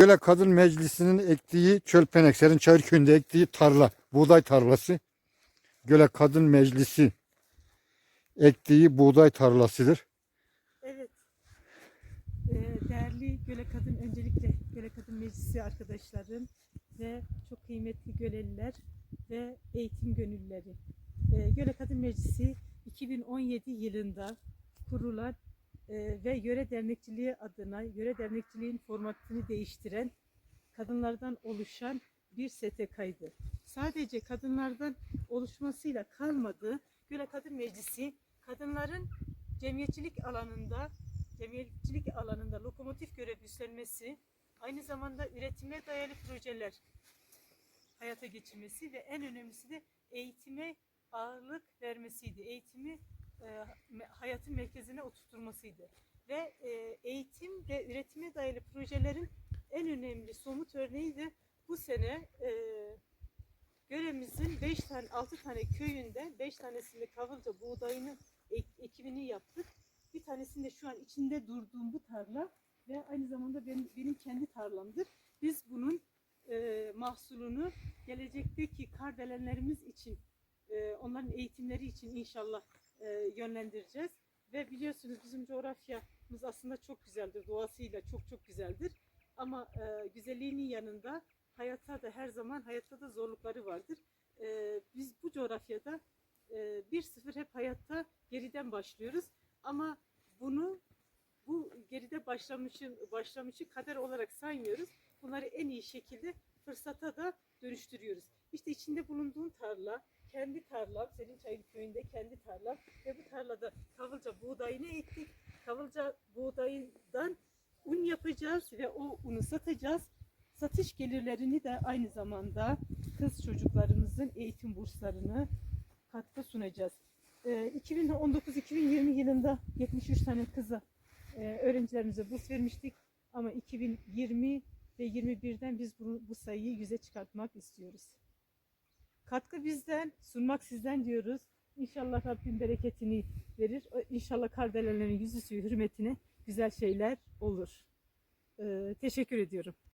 Böyle kadın meclisinin ektiği çölpenek, Serinçayır köyünde ektiği tarla, buğday tarlası. Göle Kadın Meclisi ektiği buğday tarlasıdır. Evet. Ee, değerli Göle Kadın öncelikle Göle Kadın Meclisi arkadaşlarım ve çok kıymetli Göleliler ve eğitim gönüllüleri. Ee, Göle Kadın Meclisi 2017 yılında kurulan ve yöre dernekçiliği adına yöre dernekçiliğin formatını değiştiren kadınlardan oluşan bir STK'ydı. Sadece kadınlardan oluşmasıyla kalmadı. Göle Kadın Meclisi kadınların cemiyetçilik alanında cemiyetçilik alanında lokomotif görev üstlenmesi, aynı zamanda üretime dayalı projeler hayata geçirmesi ve en önemlisi de eğitime ağırlık vermesiydi. Eğitimi e, hayatın merkezine oturtmasıydı. Ve e, eğitim ve üretime dayalı projelerin en önemli somut örneği de bu sene e, Göremizin 5 tane 6 tane köyünde 5 tanesinde kavılca buğdayını ek- ekimini yaptık. Bir tanesinde şu an içinde durduğum bu tarla ve aynı zamanda benim, benim kendi tarlamdır. Biz bunun e, mahsulünü gelecekteki kardelenlerimiz için, e, onların eğitimleri için inşallah e, yönlendireceğiz. Ve biliyorsunuz bizim coğrafyamız aslında çok güzeldir, doğasıyla çok çok güzeldir. Ama e, güzelliğinin yanında hayatta da her zaman hayatta da zorlukları vardır. E, biz bu coğrafyada e, bir sıfır hep hayatta geriden başlıyoruz. Ama bunu bu geride başlamışın başlamışı kader olarak saymıyoruz. Bunları en iyi şekilde fırsata da dönüştürüyoruz. İşte içinde bulunduğum tarla, kendi tarlam, Serinçayır köyünde kendi tarlam ve bu tarlada kavılca buğdayını ektik. Kavılca buğdayından un yapacağız ve o unu satacağız. Satış gelirlerini de aynı zamanda kız çocuklarımızın eğitim burslarını katkı sunacağız. Ee, 2019-2020 yılında 73 tane kıza e, öğrencilerimize burs vermiştik. Ama 2020 ve 21'den biz bu, bu sayıyı yüze çıkartmak istiyoruz. Katkı bizden, sunmak sizden diyoruz. İnşallah Rabbim bereketini verir. İnşallah kardelenlerin yüzüsü hürmetine güzel şeyler olur. Ee, teşekkür ediyorum.